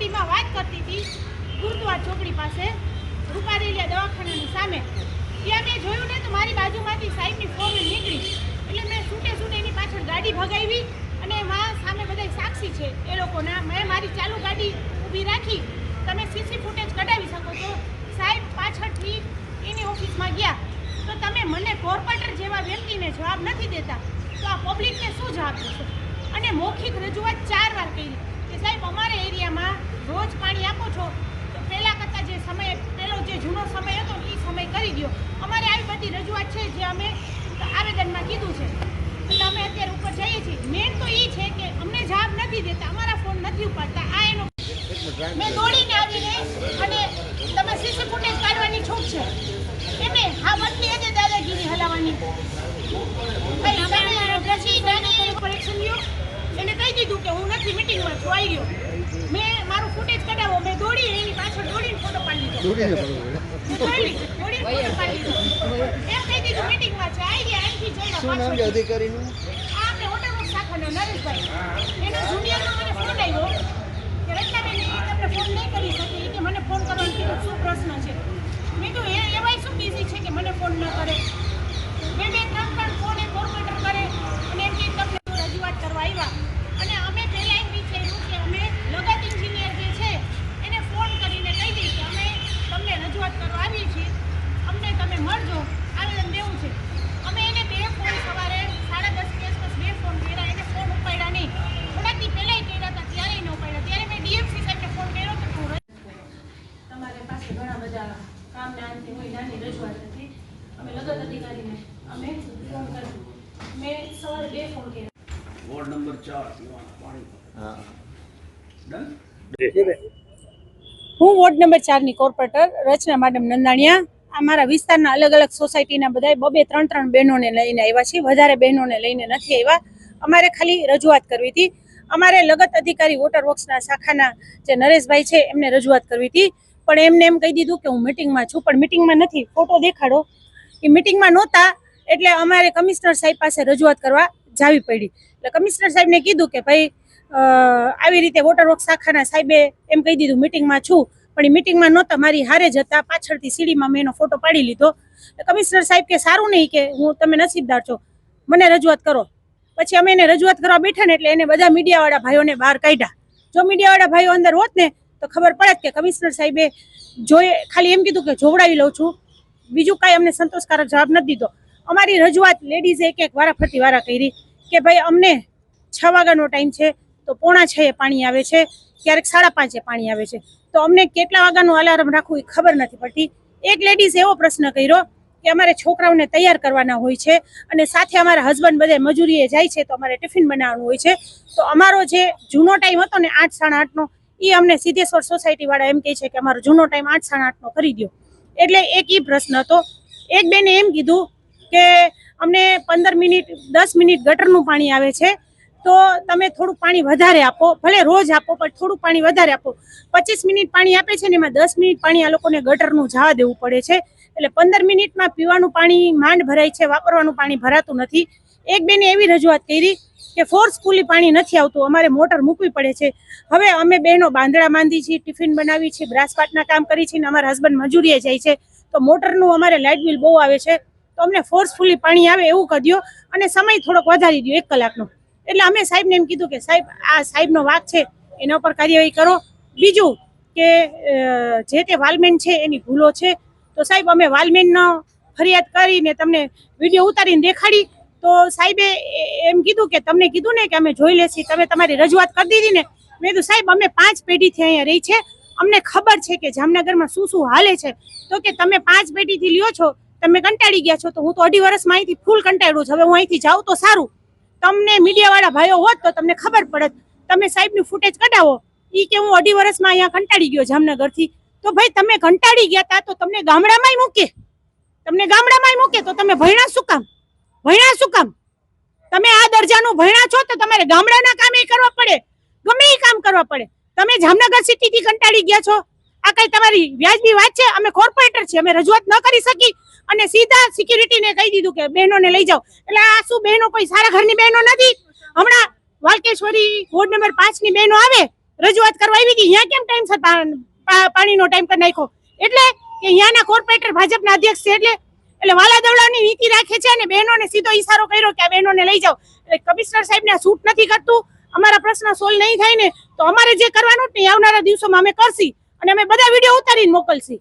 ગાડીમાં વાત કરતી હતી, ગુરુદ્વાર ચોકડી પાસે, રૂપારેલિયા દવાખાનાની સામે. ત્યાં મેં જોયું ને તો મારી બાજુમાંથી સાહેબની ફોર નીકળી. એટલે મેં છૂટે છૂટે એની પાછળ ગાડી ભગાવી અને એમાં સામે બધા સાક્ષી છે એ લોકોના. મેં મારી ચાલુ ગાડી ઊભી રાખી. તમે સીસી ફૂટેજ કઢાવી શકો છો. સાહેબ પાછળથી એની ઓફિસમાં ગયા. તો તમે મને કોર્પોરેટર જેવા વ્યક્તિને જવાબ નથી દેતા. તો આ પબ્લિકને શું જવાબ દેશો? અને મૌખિક રજૂઆત ચાર વાર કરી. કે સાહેબ અમારા એરિયામાં રોજ પાણી આપો છો તો પહેલાં કરતાં જે સમય પહેલો જે જૂનો સમય હતો એ સમય કરી દો અમારે આવી બધી રજૂઆત છે જે અમે આવેદનમાં કીધું છે. એટલે અમે અત્યારે ઉપર જઈએ છીએ. મેન તો એ છે કે અમને જવાબ નથી દેતા અમારા ફોન નથી ઉપાડતા. આ એનો મેં દોડીને આવીને અને તમે સીસી ફૂટેજ કાઢવાની છૂટ છે. એમને હા બદલી હતી દાદાગીરી હલાવવાની. પછી એવાય શું બિઝી છે કે મને ફોન ન કરે મેં બે ત્રણ ફોન એ કોર્પોરેટર કરે અને તમને રજૂઆત કરવા આવ્યા અને અમે પહેલા એમ વિચાર્યું કે અમે લગત એન્જિનિયર જે છે એને ફોન કરીને કહી દઈએ કે અમે તમને રજૂઆત કરવા આવીએ છીએ અમને તમે મળજો આવેદન દેવું છે અમે એને બે ફોન સવારે સાડા દસ કે આસપાસ બે ફોન કર્યા એને ફોન ઉપાડ્યા નહીં થોડાક દી પહેલાંય કર્યા હતા ત્યારે ન ઉપાડ્યા ત્યારે મેં ડીએમસી સાહેબને ફોન કર્યો તો હું તમારી પાસે ઘણા બધા કામના અંતે હોય નાની રજૂઆત હતી અમે લગત અધિકારીને અમે ફોન કર્યો મેં સવારે બે ફોન કર્યા. વોર્ડ નંબર ચાર પાણી હું. વોર્ડ નંબર ચારની કોર્પોરેટર રચના મેડમ નંદાણીયા. અમારા વિસ્તારના અલગ અલગ સોસાયટીના બધા બબે ત્રણ ત્રણ બહેનોને લઈને આવ્યા છીએ. વધારે બહેનોને લઈને નથી આવ્યા. અમારે ખાલી રજૂઆત કરવી હતી. અમારે લગત અધિકારી વોટર વર્ક્સના શાખાના જે નરેશભાઈ છે એમને રજૂઆત કરવી હતી. પણ એમને એમ કહી દીધું કે હું મિટિંગમાં છું. પણ મિટિંગમાં નથી. ફોટો દેખાડો. એ મિટિંગમાં નહોતા. એટલે અમારે કમિશનર સાહેબ પાસે રજૂઆત કરવા જાવી પડી. એટલે કમિશનર સાહેબને કીધું કે ભાઈ આવી રીતે વોટર વર્ક શાખાના સાહેબે એમ કહી દીધું મિટિંગમાં છું. પણ એ મિટિંગમાં નહોતા, મારી હારે જતા પાછળથી સીડીમાં મેં એનો ફોટો પાડી લીધો. કમિશનર સાહેબ કે, સારું નહીં કે, હું તમે નસીબદાર છો. મને રજૂઆત કરો. પછી અમે એને રજૂઆત કરવા બેઠા ને એટલે એને બધા મીડિયાવાળા ભાઈઓને બહાર કાઢ્યા. જો મીડિયાવાળા ભાઈઓ અંદર હોત ને, તો ખબર પડે કે કમિશનર સાહેબે જોઈએ ખાલી એમ કીધું કે, જોવડાવી લઉં છું. બીજું કાંઈ અમને સંતોષકારક જવાબ નથી દીધો. અમારી રજૂઆત લેડીઝે એક એક વારા ફરતી વારા કરી કે ભાઈ અમને છ વાગ્યાનો ટાઈમ છે તો પોણા છ એ પાણી આવે છે, ક્યારેક સાડા પાંચે પાણી આવે છે. તો અમને કેટલા વાગ્યાનું અલાર્મ રાખવું એ ખબર નથી પડતી. એક લેડીઝ એવો પ્રશ્ન કર્યો કે અમારે છોકરાઓને તૈયાર કરવાના હોય છે અને સાથે અમારા હસબન્ડ બધે મજૂરીએ જાય છે તો અમારે ટિફિન બનાવવાનું હોય છે. તો અમારો જે જૂનો ટાઈમ હતો ને આઠ સાડા આઠનો એ અમને સિદ્ધેશ્વર સોસાયટીવાળા એમ કહે છે કે અમારો જૂનો ટાઈમ આઠ સાડા આઠનો કરી દો એટલે એક એ પ્રશ્ન હતો. એક બેને એમ કીધું કે અમને પંદર મિનિટ, દસ મિનિટ ગટરનું પાણી આવે છે, તો તમે થોડું પાણી વધારે આપો, ભલે રોજ આપો, પણ થોડું પાણી વધારે આપો. પચીસ મિનિટ પાણી આપે છે ને, એમાં દસ મિનિટ પાણી આ લોકોને ગટરનું જવા દેવું પડે છે. એટલે પંદર મિનિટમાં પીવાનું પાણી માંડ ભરાય છે, વાપરવાનું પાણી ભરાતું નથી. એક બેને એવી રજૂઆત કરી કે ફોર્સફુલી પાણી નથી આવતું, અમારે મોટર મૂકવી પડે છે. હવે અમે બહેનો બાંધડા બાંધી છીએ, ટિફિન બનાવી છીએ, બ્રાસપાટના કામ કરી છીએ ને, અમારા હસબન્ડ મજૂરીએ જાય છે, તો મોટરનું અમારે લાઇટ બિલ બહુ આવે છે. તો અમને ફોર્સફુલી પાણી આવે એવું કરી અને સમય થોડોક વધારી દો એક કલાકનો. એટલે અમે સાહેબને એમ કીધું કે સાહેબ, આ સાહેબનો વાક છે, એના ઉપર કાર્યવાહી કરો. બીજું કે જે તે વાલમેન છે, એની ભૂલો છે. તો સાહેબ, અમે વાલમેનનો ફરિયાદ કરીને તમને વીડિયો ઉતારીને દેખાડી. તો સાહેબે એમ કીધું કે, તમને કીધું ને કે અમે જોઈ લેશી, તમે તમારી રજૂઆત કરી દીધી ને. મેં કીધું, સાહેબ, અમે પાંચ પેઢીથી અહીંયા રહી છે. અમને ખબર છે કે જામનગરમાં શું શું હાલે છે. તો કે, તમે પાંચ પેઢીથી લ્યો છો તમે કંટાળી ગયા છો તો હું તો અઢી વર્ષમાં અહીંથી ફૂલ કંટાળ્યું છું. હવે હું અહીંથી જાઉં તો સારું. તમને મીડિયાવાળા ભાઈઓ હોત તો તમને ખબર પડત. તમે સાહેબનું ફૂટેજ કઢાવો. એ કે હું અઢી વર્ષમાં અહીંયા કંટાળી ગયો જામનગરથી. તો ભાઈ તમે કંટાળી ગયા તા તો તમને ગામડામાંય મૂકે. તમને ગામડામાંય મૂકે તો તમે ભણ્યા શું કામ? ભણ્યા શું કામ? તમે આ દરજાનું ભણ્યા છો તો તમારે ગામડાના કામ એ કરવા પડે. ગમે એ કામ કરવા પડે. તમે જામનગર સિટીથી કંટાળી ગયા છો? આ કઈ તમારી વ્યાજબી વાત છે? અમે કોર્પોરેટર છીએ, અમે રજૂઆત ન કરી શકી અને સીધા સિક્યુરિટીને કહી દીધું કે બહેનોને લઈ જાઓ. એટલે આ શું બહેનો કોઈ સારા ઘરની બહેનો નથી? હમણાં વાલકેશ્વરી વોર્ડ નંબર પાંચની બહેનો આવે, રજૂઆત કરવા આવી ગઈ. અહીંયા કેમ ટાઈમ સર પાણીનો ટાઈમ કરી નાખ્યો? એટલે કે અહીંયાના કોર્પોરેટર ભાજપના અધ્યક્ષ છે એટલે એટલે વાલા દવડાની નીતિ રાખે છે અને બહેનોને સીધો ઈશારો કર્યો કે આ બહેનોને લઈ જાઓ. એટલે કમિશનર સાહેબને આ સૂટ નથી કરતું. અમારા પ્રશ્ન સોલ્વ નહીં થાય ને, તો અમારે જે કરવાનું ને આવનારા દિવસોમાં અમે કરશી. અને અમે બધા વીડિયો ઉતારીને મોકલશી.